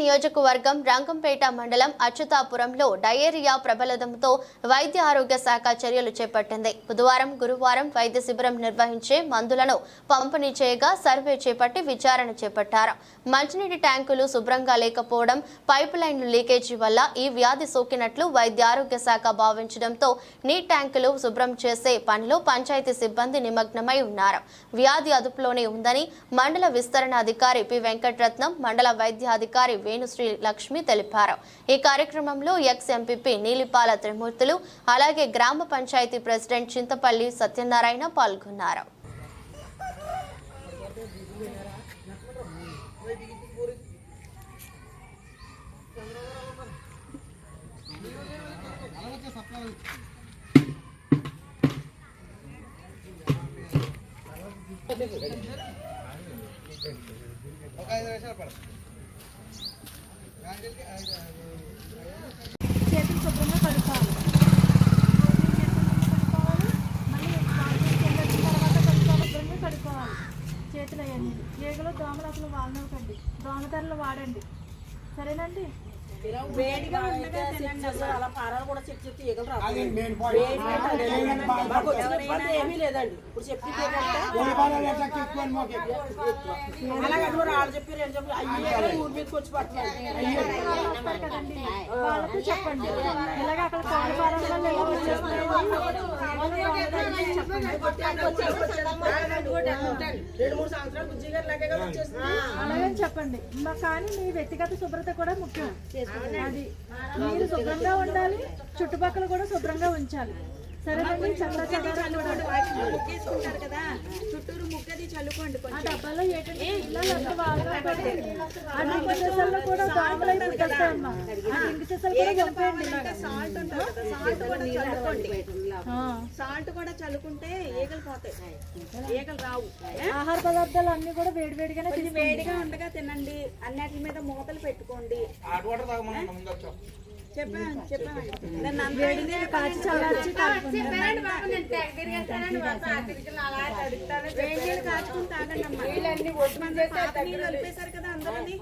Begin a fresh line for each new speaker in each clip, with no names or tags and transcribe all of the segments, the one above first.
నియోజకవర్గం రంగంపేట మండలం అచ్యుతాపురంలో డయేరియా ప్రబలదంతో వైద్య ఆరోగ్య శాఖ చర్యలు చేపట్టింది. బుధవారం గురువారం వైద్య శిబిరం నిర్వహించే మందులను పంపిణీ చేయగా సర్వే చేపట్టి విచారణ చేపట్టారు. మంచినీటి ట్యాంకులు శుభ్రంగా లేకపోవడం పైప్ లైన్లు లీకేజీ వల్ల ఈ వ్యాధి సోకినట్లు వైద్య ఆరోగ్య శాఖ భావించడంతో నీటి ట్యాంకులు శుభ్రం చేసే పనిలో పంచాయతీ సిబ్బంది నిమగ్నమై ఉన్నారు. వ్యాధి అదుపులోనే ఉందని మండల విస్తరణ అధికారి పి వెంకటరత్నం మండల వైద్యాధికారి వేణుశ్రీ లక్ష్మి తెలిపారు. ఈ కార్యక్రమంలో ఎక్స్ ఎంపీపీ నీలిపాల త్రిమూర్తులు అలాగే గ్రామ పంచాయతీ ప్రెసిడెంట్ చింతపల్లి సత్యనారాయణ పాల్గొన్నారు.
ఒక ఐదు నిమిషాలు పడుతుంది మళ్ళీ బాత్రూమ్కి తర్వాత కడుక్కోవాలి కడుక్కోవాలి చేతులు అయ్యండి ఏగలో దోమలు అసలు వాడినవ్వకండి దోమతెరలు వాడండి. సరేనండి?
వేడిగా ఉండగా తినండి అసలు. అలా పారాలు కూడా చెప్తే ఈగలు రావు. మాకు వచ్చిన ఇబ్బంది ఏమీ లేదండి. ఇప్పుడు చెప్పి అలాగే అయ్యి ఊరి మీదకి వచ్చి
వాళ్ళతో చెప్పండి. ఇలాగ అక్కడ కోళ్ళ
రెండు మూడు సంవత్సరాలు బుజ్జి గారు లాగే
చెప్పండి. మా కానీ మీ వ్యక్తిగత శుభ్రత కూడా ముఖ్యం. మీరు శుభ్రంగా ఉండాలి చుట్టుపక్కల కూడా శుభ్రంగా ఉంచాలి.
ముగ్గేసుకుంటారు కదా. చుట్టూరు ముగ్గది చల్లుకోండి
ఆ
కొంచెం
డబ్బాలో ఏంటంటే పిల్లలు అంత బాగా పెట్టి ఆ డ్రింక్ సీసాల్లో కూడా దోమలు అయి పుట్టేస్తాయమ్మా ఆ డ్రింక్ సీసాలు కూడా చంపేయండి ఇలాగా.
సాల్ట్ ఉంటుంది సాల్ట్ కూడా చల్లుకోండి. సాల్ట్ కూడా చల్లుకుంటే ఈగలు పోతాయి. ఈగలు రావు.
ఆహార పదార్థాలు అన్ని కూడా వేడివేడిగానే
కొంచెం వేడిగా ఉండగా తినండి. అన్నిటి మీద మూతలు పెట్టుకోండి. కలిపేశారు కదా. అందరిని?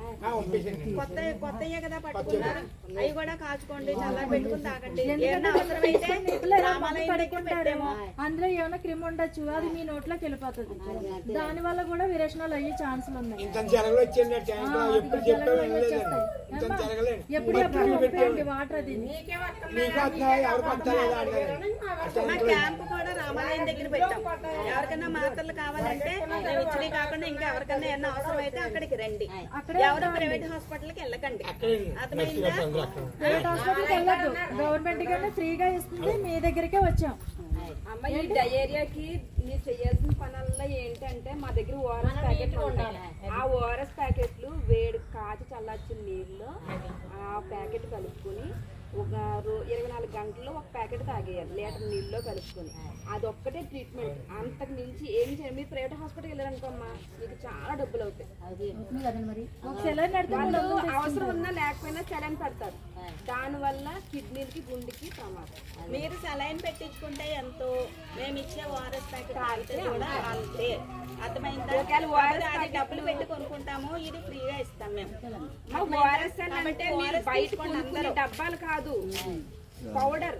కొత్త కొత్తయే కదా పట్టుకున్నారు. అవి కూడా కాచుకోండి చల్ల పెట్టుకుని తాగండి.
అందులో ఏమైనా క్రిమ్ ఉండొచ్చు అది మీ నోట్లోకి వెళ్ళిపోతుంది. దాని వల్ల కూడా విరేచనాలు అయ్యే ఛాన్సులు ఉన్నాయి.
ఎప్పుడు
ఎప్పుడు వాటర్ అది
మా క్యాంప్ కూడా రామాలయం దగ్గర పెట్టాం ఎవరికైనా మాత్రలు కావాలంటే మేము ఇచ్చినవి కాకుండా ఇంకా ఎవరికైనా ఏమన్నా అవసరం అయితే అక్కడికి రండి. ఎవరు ప్రైవేట్ హాస్పిటల్కి వెళ్ళకండి అర్థమైందా?
ప్రైవేట్ వెళ్ళొద్దు. గవర్నమెంట్ గానే ఫ్రీగా ఇస్తుంది. మీ దగ్గరికే వచ్చాం.
అమ్మ ఈ డయేరియాకి మీరు చేయాల్సిన పనుల్లో ఏంటంటే మా దగ్గర ఓఆర్ఎస్ ప్యాకెట్లు ఉంటాయి. ఆ ఓఆర్ఎస్ ప్యాకెట్లు వేడి కాచి చల్లార్చిన నీళ్ళు ఆ ప్యాకెట్ కలుపుకొని ఒక రో- ఇరవై నాలుగు గంటల్లో ఒక ప్యాకెట్ తాగేయాలి లీటర్ నీళ్ళలో కలుపుకొని. అదొక్కటే ట్రీట్మెంట్. అంతకు మించి ఏం చేయాలి. మీరు ప్రైవేట్ హాస్పిటల్కి వెళ్ళారనుకోమ్మా మీకు చాలా డబ్బులు అవుతాయి. అవసరం ఉన్నా లేకపోయినా సెలైన్ పెడతారు. దానివల్ల కిడ్నీలకి గుండెకి ప్రమాదం.
మీరు సెలైన్ పెట్టించుకుంటే ఎంతో మేము ఇచ్చే ఓఆర్ఎస్ ప్యాకెట్ తాగితే కూడా అంతే. అర్థమైందా? డబ్బులు పెట్టి కొనుక్కుంటాము ఇది ఫ్రీగా ఇస్తాం మేము.
ఓఆర్ఎస్ అని అంటే మీరు బయట డబ్బాలు కాదు. పౌడర్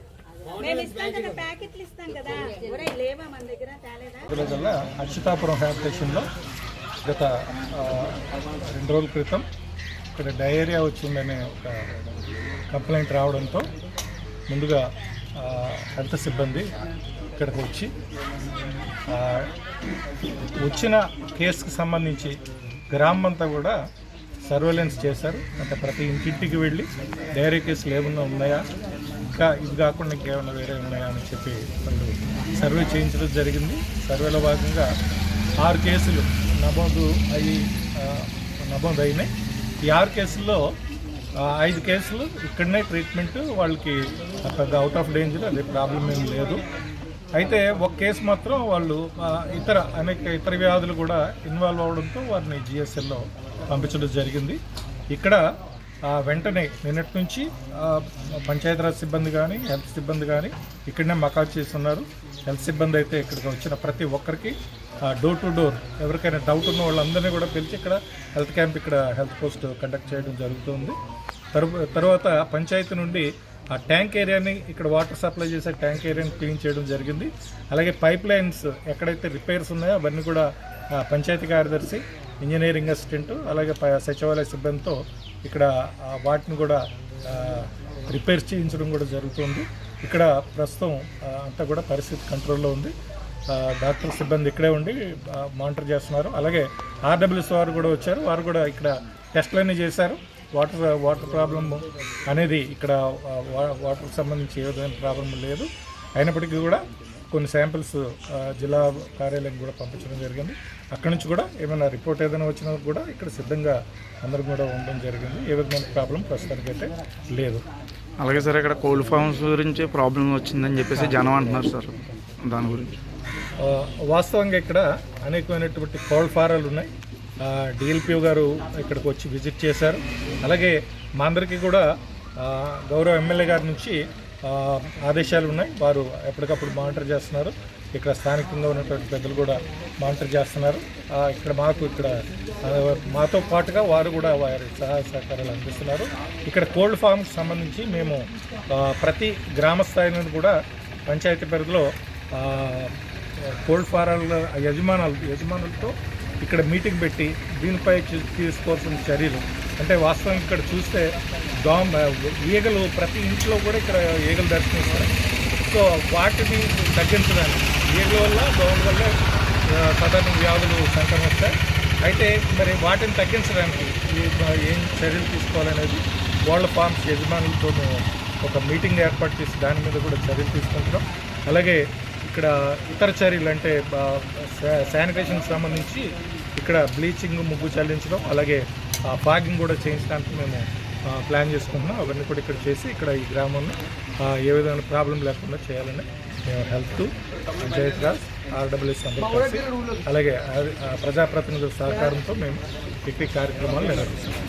మేము ఇస్తాం కదా ప్యాకెట్లు ఇస్తాం కదా. ఒరేయ్ లేవా మన దగ్గర? తేలేదా?
జిల్లా అచ్యుతాపురం హ్యాబిటేషన్లో గత ఆ, రెండు రోజుల క్రితం ఇక్కడ డయేరియా వచ్చిందనే ఒక కంప్లైంట్ రావడంతో ముందుగా ఆ, హెల్త్ సిబ్బంది ఇక్కడికి వచ్చి వచ్చిన కేసుకు సంబంధించి గ్రామం అంతా కూడా సర్వేలెన్స్ చేశారు. అంటే ప్రతి ఇంటింటికి వెళ్ళి డైరీ కేసులు ఏమన్నా ఉన్నాయా? ఇంకా ఇది కాకుండా ఇంకేమైనా వేరే ఉన్నాయా అని చెప్పి వాళ్ళు సర్వే చేయించడం జరిగింది. సర్వేలో భాగంగా ఆరు కేసులు నమోదు అయ్యి నమోదు అయినాయి. ఈ ఆరు కేసుల్లో ఐదు కేసులు ఇక్కడనే ట్రీట్మెంట్ వాళ్ళకి పెద్ద అవుట్ ఆఫ్ డేంజర్ అదే ప్రాబ్లం ఏం లేదు. అయితే ఒక కేసు మాత్రం వాళ్ళు ఇతర అనేక ఇతర వ్యాధులు కూడా ఇన్వాల్వ్ అవడంతో వారిని జిఎస్ఎల్లో పంపించడం జరిగింది. ఇక్కడ వెంటనే నిన్నటి నుంచి పంచాయతీరాజ్ సిబ్బంది కానీ హెల్త్ సిబ్బంది కానీ ఇక్కడనే మకాజ్ చేస్తున్నారు. హెల్త్ సిబ్బంది అయితే ఇక్కడికి వచ్చిన ప్రతి ఒక్కరికి డోర్ టు డోర్ ఎవరికైనా డౌట్ ఉన్న వాళ్ళందరినీ కూడా పిలిచి ఇక్కడ హెల్త్ క్యాంప్ ఇక్కడ హెల్త్ పోస్ట్ కండక్ట్ చేయడం జరుగుతుంది. తర్వా- తర్వాత పంచాయతీ నుండి ఆ ట్యాంక్ ఏరియాని ఇక్కడ వాటర్ సప్లై చేసే ట్యాంక్ ఏరియాని క్లీన్ చేయడం జరిగింది. అలాగే పైప్ లైన్స్ ఎక్కడైతే రిపేర్స్ ఉన్నాయో అవన్నీ కూడా పంచాయతీ కార్యదర్శి ఇంజనీరింగ్ అసిస్టెంట్ అలాగే ప- సచివాలయ సిబ్బందితో ఇక్కడ వాటిని కూడా రిపేర్ చేయించడం కూడా జరుగుతుంది. ఇక్కడ ప్రస్తుతం అంతా కూడా పరిస్థితి కంట్రోల్లో ఉంది. డాక్టర్ సిబ్బంది ఇక్కడే ఉండి మానిటర్ చేస్తున్నారు. అలాగే ఆర్డబ్ల్యూఎస్ వారు కూడా వచ్చారు. వారు కూడా ఇక్కడ టెస్ట్లన్నీ చేశారు. వాటర్ వాటర్ ప్రాబ్లం అనేది ఇక్కడ వా- వాటర్కి సంబంధించి ఏ విధమైన ప్రాబ్లం లేదు. అయినప్పటికీ కూడా కొన్ని శాంపిల్స్ జిల్లా కార్యాలయం కూడా పంపించడం జరిగింది. అక్కడి నుంచి కూడా ఏమైనా రిపోర్ట్ ఏదైనా వచ్చినా కూడా ఇక్కడ సిద్ధంగా అందరం కూడా ఉండడం జరిగింది. ఏ విధమైన ప్రాబ్లం ప్రస్తుతానికి అయితే లేదు.
అలాగే సార్ ఇక్కడ కోల్డ్ ఫార్మ్స్ గురించి ప్రాబ్లం వచ్చిందని చెప్పేసి జనం అంటున్నారు సార్ దాని గురించి.
వాస్తవంగా ఇక్కడ అనేకమైనటువంటి కోల్డ్ ఫారాలు ఉన్నాయి. డిఎల్పిఓ గారు ఇక్కడికి వచ్చి విజిట్ చేశారు. అలాగే మా అందరికీ కూడా గౌరవ ఎమ్మెల్యే గారి నుంచి ఆదేశాలు ఉన్నాయి. వారు ఎప్పటికప్పుడు మానిటర్ చేస్తున్నారు. ఇక్కడ స్థానికంగా ఉన్నటువంటి పెద్దలు కూడా మానిటర్ చేస్తున్నారు. ఇక్కడ మాకు ఇక్కడ మాతో పాటుగా వారు కూడా వారి సహాయ సహకారాలు అందిస్తున్నారు. ఇక్కడ కోల్డ్ ఫామ్కి సంబంధించి మేము ప్రతి గ్రామ స్థాయి నుండి కూడా పంచాయతీ పరిధిలో కోల్డ్ ఫారాల యజమానులు యజమానులతో ఇక్కడ మీటింగ్ పెట్టి దీనిపై తీసుకోవాల్సిన చర్యలు అంటే వాస్తవం ఇక్కడ చూస్తే దోమ ఈగలు ప్రతి ఇంట్లో కూడా ఇక్కడ ఈగలు దర్శనమిస్తాయి సో వాటిని తగ్గించడానికి ఈగల వల్ల దోమల వల్ల సాధారణ వ్యాధులు సంక్రమిస్తాయి అయితే మరి వాటిని తగ్గించడానికి ఏం చర్యలు తీసుకోవాలనేది వరల్డ్ ఫార్మ్స్ యజమానులతో మేము ఒక మీటింగ్ ఏర్పాటు చేసి దాని మీద కూడా చర్యలు తీసుకుంటున్నాం. అలాగే ఇక్కడ ఇతర చర్యలు అంటే శానిటేషన్కి సంబంధించి ఇక్కడ బ్లీచింగ్ ముగ్గు చల్లించడం అలాగే ఫాగింగ్ కూడా చేయించడానికి మేము ప్లాన్ చేసుకుంటున్నాం. అవన్నీ కూడా ఇక్కడ చేసి ఇక్కడ ఈ గ్రామంలో ఏ విధమైన ప్రాబ్లం లేకుండా చేయాలని మేము హెల్త్ పంచాయత్ రాజ్ ఆర్డబ్ల్యూఎస్ అందరూ కలిసి అలాగే ప్రజాప్రతినిధుల సహకారంతో మేము ఈ కార్యక్రమాలు నిర్వహిస్తున్నాం.